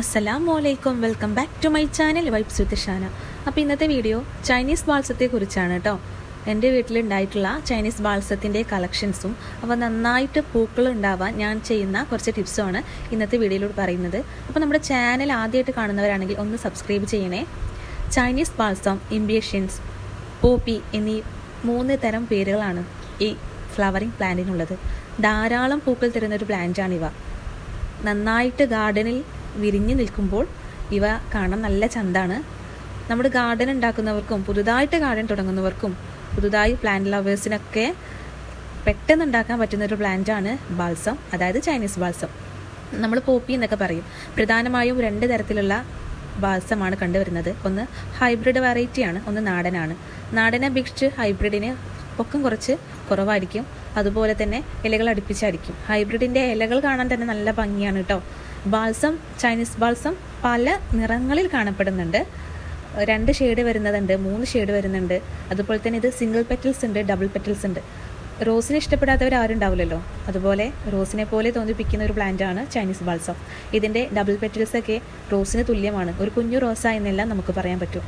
അസ്സലാമു അലൈക്കും welcome back to my channel vibes with Shana. അപ്പോൾ ഇന്നത്തെ വീഡിയോ ചൈനീസ് ബാൾസത്തെ കുറിച്ചാണ് കേട്ടോ എന്റെ വീട്ടിലുണ്ടായിട്ടുള്ള ചൈനീസ് ബാൾസത്തിന്റെ കളക്ഷൻസും അപ്പോൾ നന്നായിട്ട് പൂക്കൾ ഉണ്ടാവാൻ ഞാൻ ചെയ്യുന്ന കുറച്ച് ടിപ്സുമാണ് ഇന്നത്തെ വീഡിയോയിലൂടെ പറയുന്നത്. അപ്പോൾ നമ്മുടെ ചാനൽ ആദ്യമായിട്ട് കാണുന്നവരാണെങ്കിൽ ഒന്ന് സബ്സ്ക്രൈബ് ചെയ്യണേ. ചൈനീസ് ബാൾസം ഇംബിയഷ്യൻസ് പോപ്പി എന്നീ മൂന്ന് തരം പേരുകളാണ് ഈ ഫ്ലവറിങ് പ്ലാന്റിനുള്ളത്. ധാരാളം പൂക്കൾ തരുന്നൊരു പ്ലാന്റാണിവ. നന്നായിട്ട് ഗാർഡനിൽ വിരിഞ്ഞു നിൽക്കുമ്പോൾ ഇവ കാണാൻ നല്ല ചന്താണ്. നമ്മുടെ ഗാർഡൻ ഉണ്ടാക്കുന്നവർക്കും പുതുതായിട്ട് ഗാർഡൻ തുടങ്ങുന്നവർക്കും പുതുതായി പ്ലാന്റ് ലവേഴ്സിനൊക്കെ പെട്ടെന്ന് ഉണ്ടാക്കാൻ പറ്റുന്ന ഒരു പ്ലാന്റാണ് ബാൾസം അതായത് ചൈനീസ് ബാൾസം നമ്മൾ പോപ്പി എന്നൊക്കെ പറയും. പ്രധാനമായും രണ്ട് തരത്തിലുള്ള ബാൾസമാണ് കണ്ടുവരുന്നത്. ഒന്ന് ഹൈബ്രിഡ് വെറൈറ്റിയാണ് ഒന്ന് നാടനാണ്. നാടനെ അപേക്ഷിച്ച് ഹൈബ്രിഡിന് പൊക്കം കുറച്ച് കുറവായിരിക്കും. അതുപോലെ തന്നെ ഇലകൾ അടുപ്പിച്ചായിരിക്കും. ഹൈബ്രിഡിന്റെ ഇലകൾ കാണാൻ തന്നെ നല്ല ഭംഗിയാണ് കേട്ടോ. ബാൾസം ചൈനീസ് ബാൽസം പല നിറങ്ങളിൽ കാണപ്പെടുന്നുണ്ട്. രണ്ട് ഷെയ്ഡ് വരുന്നതുണ്ട് മൂന്ന് ഷെയ്ഡ് വരുന്നുണ്ട്. അതുപോലെ തന്നെ ഇത് സിംഗിൾ പെറ്റൽസ് ഉണ്ട് ഡബിൾ പെറ്റൽസ് ഉണ്ട്. റോസിനെ ഇഷ്ടപ്പെടാത്തവർ ആരും ഉണ്ടാവില്ലല്ലോ. അതുപോലെ റോസിനെ പോലെ തോന്നിപ്പിക്കുന്ന ഒരു പ്ലാന്റ് ആണ് ചൈനീസ് ബാൾസം ഇതിന്റെ ഡബിൾ പെറ്റൽസ് ഒക്കെ റോസിന് തുല്യമാണ്. ഒരു കുഞ്ഞു റോസ എന്നെല്ലാം നമുക്ക് പറയാൻ പറ്റും.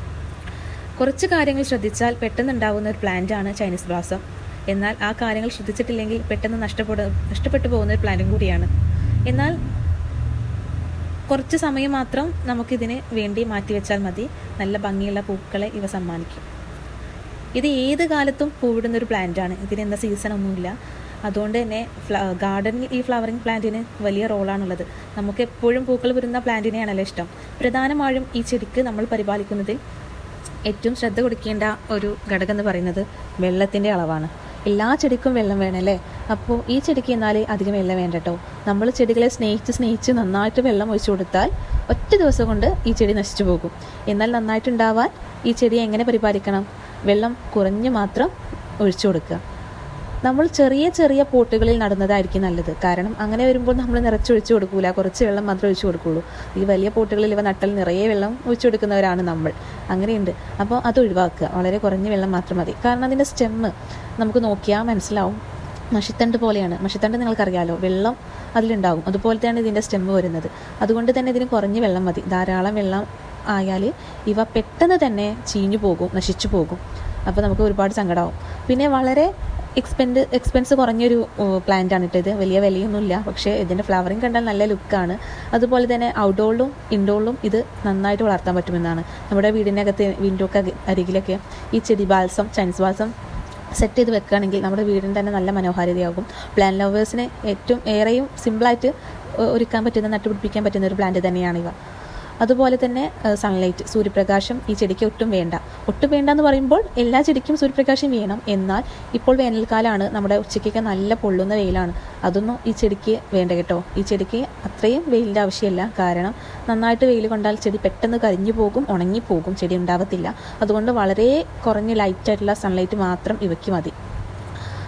കുറച്ച് കാര്യങ്ങൾ ശ്രദ്ധിച്ചാൽ പെട്ടെന്ന് ഉണ്ടാകുന്ന ഒരു പ്ലാന്റ് ആണ് ചൈനീസ് ബ്ലാസം എന്നാൽ ആ കാര്യങ്ങൾ ശ്രദ്ധിച്ചിട്ടില്ലെങ്കിൽ പെട്ടെന്ന് നഷ്ടപ്പെടും നഷ്ടപ്പെട്ടു പോകുന്ന ഒരു പ്ലാന്റും കൂടിയാണ്. എന്നാൽ കുറച്ച് സമയം മാത്രം നമുക്കിതിന് വേണ്ടി മാറ്റിവെച്ചാൽ മതി. നല്ല ഭംഗിയുള്ള പൂക്കളെ ഇവ സമ്മാനിക്കും. ഇത് ഏത് കാലത്തും പൂവിടുന്ന ഒരു പ്ലാന്റാണ് ഇതിന് എന്താ സീസൺ ഒന്നുമില്ല. അതുകൊണ്ട് തന്നെ ഗാർഡനിൽ ഈ ഫ്ലവറിങ് പ്ലാന്റിന് വലിയ റോളാണുള്ളത് നമുക്ക് എപ്പോഴും പൂക്കൾ വരുന്ന പ്ലാന്റിനെയാണല്ലോ ഇഷ്ടം. പ്രധാനമായും ഈ ചെടിക്ക് നമ്മൾ പരിപാലിക്കുന്നതിൽ ഏറ്റവും ശ്രദ്ധ കൊടുക്കേണ്ട ഒരു ഘടകം എന്ന് പറയുന്നത് വെള്ളത്തിന്റെ അളവാണ്. എല്ലാ ചെടിക്കും വെള്ളം വേണമല്ലേ അപ്പോൾ ഈ ചെടിക്ക് എന്നാൽ അധികം വെള്ളം വേണ്ടട്ടോ. നമ്മൾ ചെടികളെ സ്നേഹിച്ച് സ്നേഹിച്ച് നന്നായിട്ട് വെള്ളം ഒഴിച്ചു കൊടുത്താൽ ഒറ്റ ദിവസം കൊണ്ട് ഈ ചെടി നശിച്ചു പോകും. എന്നാൽ നന്നായിട്ടുണ്ടാവാൻ ഈ ചെടിയെ എങ്ങനെ പരിപാലിക്കണം? വെള്ളം കുറഞ്ഞ് മാത്രം ഒഴിച്ചു കൊടുക്കുക. നമ്മൾ ചെറിയ ചെറിയ പോട്ടുകളിൽ നടുന്നതായിരിക്കും നല്ലത്. കാരണം അങ്ങനെ വരുമ്പോൾ നമ്മൾ നിറച്ചൊഴിച്ചു കൊടുക്കൂല. കുറച്ച് വെള്ളം മാത്രമേ ഒഴിച്ചു കൊടുക്കുള്ളൂ. ഈ വലിയ പോട്ടുകളിൽ ഇവ നട്ടൽ നിറയെ വെള്ളം ഒഴിച്ചു കൊടുക്കുന്നവരാണ് നമ്മൾ. അങ്ങനെയുണ്ട്. അപ്പോൾ അത് ഒഴിവാക്കുക. വളരെ കുറഞ്ഞ വെള്ളം മാത്രം മതി. കാരണം അതിന്റെ സ്റ്റെമ്മ് നമുക്ക് നോക്കിയാൽ മനസ്സിലാവും. മഷിത്തണ്ട് പോലെയാണ്. മഷിത്തണ്ട് നിങ്ങൾക്കറിയാലോ വെള്ളം അതിലുണ്ടാകും തന്നെ ഇതിന്റെ സ്റ്റെമ്മ് വരുന്നത്. അതുകൊണ്ട് തന്നെ ഇതിന് കുറഞ്ഞ് വെള്ളം മതി. ധാരാളം വെള്ളം ആയാൽ ഇവ പെട്ടെന്ന് തന്നെ ചീഞ്ഞു പോകും നശിച്ചു പോകും. അപ്പോൾ നമുക്ക് ഒരുപാട് സങ്കടമാവും പിന്നെ വളരെ എക്സ്പെൻഡ് എക്സ്പെൻസ് കുറഞ്ഞൊരു പ്ലാന്റ് ആണ് ഇട്ടത്. വലിയ വിലയൊന്നുമില്ല. പക്ഷേ ഇതിന്റെ ഫ്ലവറിങ് കണ്ടാൽ നല്ല ലുക്കാണ് അതുപോലെ തന്നെ ഔട്ട്ഡോറിലും ഇൻഡോറിലും ഇത് നന്നായിട്ട് വളർത്താൻ പറ്റുമെന്നാണ്. നമ്മുടെ വീടിനകത്ത് വിൻഡോക്ക് അരികിലൊക്കെ ഈ ചെടി ബാൽസം ചൈനീസ് ബാൽസം സെറ്റ് ചെയ്ത് വെക്കുകയാണെങ്കിൽ നമ്മുടെ വീടിന് തന്നെ നല്ല മനോഹാരിതയാകും. പ്ലാൻ ലവേഴ്സിന് ഏറ്റവും ഏറെയും സിമ്പിളായിട്ട് ഒരുക്കാൻ പറ്റുന്ന നട്ടുപിടിപ്പിക്കാൻ പറ്റുന്ന ഒരു പ്ലാന്റ് തന്നെയാണ് തന്നെയാണിവ അതുപോലെ തന്നെ സൺലൈറ്റ് സൂര്യപ്രകാശം ഈ ചെടിക്ക് ഒട്ടും വേണ്ട. ഒട്ടും വേണ്ട എന്ന് പറയുമ്പോൾ എല്ലാ ചെടിക്കും സൂര്യപ്രകാശം വേണം. എന്നാൽ ഇപ്പോൾ വേനൽക്കാലമാണ് നമ്മുടെ ഉച്ചയ്ക്കൊക്കെ നല്ല പൊള്ളുന്ന വെയിലാണ്. അതൊന്നും ഈ ചെടിക്ക് വേണ്ട കേട്ടോ. ഈ ചെടിക്ക് അത്രയും വെയിലിന്റെ ആവശ്യമില്ല. കാരണം നന്നായിട്ട് വെയിൽ കൊണ്ടാൽ ചെടി പെട്ടെന്ന് കരിഞ്ഞു പോകും ഉണങ്ങിപ്പോകും. ചെടി ഉണ്ടാവത്തില്ല. അതുകൊണ്ട് വളരെ കുറഞ്ഞ ലൈറ്റായിട്ടുള്ള സൺലൈറ്റ് മാത്രം ഇവയ്ക്ക് മതി.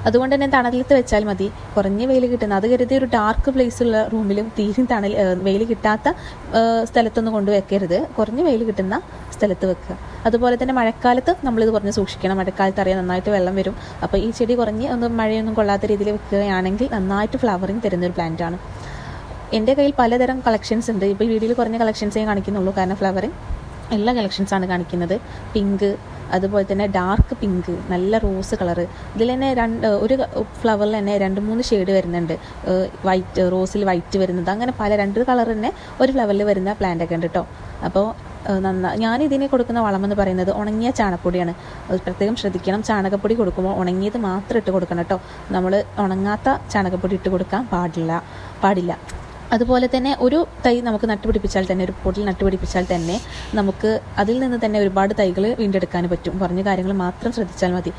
അതുകൊണ്ട് തന്നെ തണലത്ത് വെച്ചാൽ മതി. കുറഞ്ഞ വെയിൽ കിട്ടുന്ന അത് കരുതി ഒരു ഡാർക്ക് പ്ലേസ് ഉള്ള റൂമിലും തീരും തണൽ വെയിൽ കിട്ടാത്ത സ്ഥലത്തൊന്നും കൊണ്ട് വെക്കരുത്. കുറഞ്ഞ വെയിൽ കിട്ടുന്ന സ്ഥലത്ത് വെക്കുക. അതുപോലെ തന്നെ മഴക്കാലത്ത് നമ്മൾ ഇത് കുറഞ്ഞ് സൂക്ഷിക്കണം. മഴക്കാലത്ത് അറിയാൻ നന്നായിട്ട് വെള്ളം വരും. അപ്പോൾ ഈ ചെടി കുറഞ്ഞ് ഒന്ന് മഴയൊന്നും കൊള്ളാത്ത രീതിയിൽ വെക്കുകയാണെങ്കിൽ നന്നായിട്ട് ഫ്ലവറിങ് തരുന്നൊരു പ്ലാന്റാണ് എന്റെ കയ്യിൽ പലതരം കളക്ഷൻസ് ഉണ്ട്. ഇപ്പോൾ ഈ വീഡിയോയിൽ കുറഞ്ഞ കളക്ഷൻസേ കാണിക്കുന്നുള്ളൂ. കാരണം ഫ്ലവറിങ് എല്ലാ കളക്ഷൻസാണ് കാണിക്കുന്നത്. പിങ്ക് അതുപോലെ തന്നെ ഡാർക്ക് പിങ്ക് നല്ല റോസ് കളറ് ഇതിൽ തന്നെ രണ്ട് ഒരു ഫ്ലവറിൽ തന്നെ രണ്ട് മൂന്ന് ഷെയ്ഡ് വരുന്നുണ്ട്. വൈറ്റ് റോസിൽ വൈറ്റ് വരുന്നത്. അങ്ങനെ പല രണ്ട് കളർ തന്നെ ഒരു ഫ്ലവറിൽ വരുന്ന പ്ലാന്റ് ഒക്കെ ഉണ്ട് കേട്ടോ അപ്പോൾ നന്നാ ഇതിനെ കൊടുക്കുന്ന വളമെന്ന് പറയുന്നത് ഉണങ്ങിയ ചാണകപ്പൊടിയാണ്. പ്രത്യേകം ശ്രദ്ധിക്കണം. ചാണകപ്പൊടി കൊടുക്കുമ്പോൾ ഉണങ്ങിയത് മാത്രം ഇട്ട് കൊടുക്കണം കേട്ടോ നമ്മൾ ഉണങ്ങാത്ത ചാണകപ്പൊടി ഇട്ട് കൊടുക്കാൻ പാടില്ല പാടില്ല. അതുപോലെ തന്നെ ഒരു തൈ നമുക്ക് നട്ടുപിടിപ്പിച്ചാൽ തന്നെ ഒരു പൊട്ടിൽ നട്ടുപിടിപ്പിച്ചാൽ തന്നെ നമുക്ക് അതിൽ നിന്ന് തന്നെ ഒരുപാട് തൈകൾ വീണ്ടെടുക്കാൻ പറ്റും. പറഞ്ഞ കാര്യങ്ങൾ മാത്രം ശ്രദ്ധിച്ചാൽ മതി.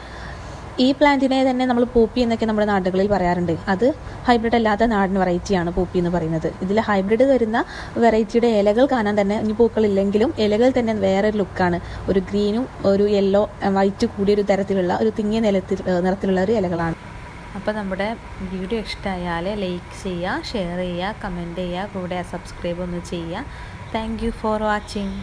ഈ പ്ലാന്റിനെ തന്നെ നമ്മൾ പൂപ്പി എന്നൊക്കെ നമ്മുടെ നാടുകളിൽ പറയാറുണ്ട്. അത് ഹൈബ്രിഡ് അല്ലാത്ത നാടൻ വെറൈറ്റിയാണ് പൂപ്പി എന്ന് പറയുന്നത്. ഇതിൽ ഹൈബ്രിഡ് വരുന്ന വെറൈറ്റിയുടെ ഇലകൾ കാണാൻ തന്നെ ഇനി പൂക്കളില്ലെങ്കിലും ഇലകൾ തന്നെ വേറെ ഒരു ലുക്കാണ് ഒരു ഗ്രീനും ഒരു യെല്ലോ വൈറ്റ് കൂടിയ ഒരു തരത്തിലുള്ള ഒരു തിങ്ങിയ നിലത്തിൽ നിറത്തിലുള്ള ഒരു ഇലകളാണ്. അപ്പോൾ നമ്മുടെ വീഡിയോ ഇഷ്ടമായാൽ ലൈക്ക് ചെയ്യുക ഷെയർ ചെയ്യുക കമന്റ് ചെയ്യുക കൂടെ സബ്സ്ക്രൈബ് ഒന്ന് ചെയ്യുക. Thank for watching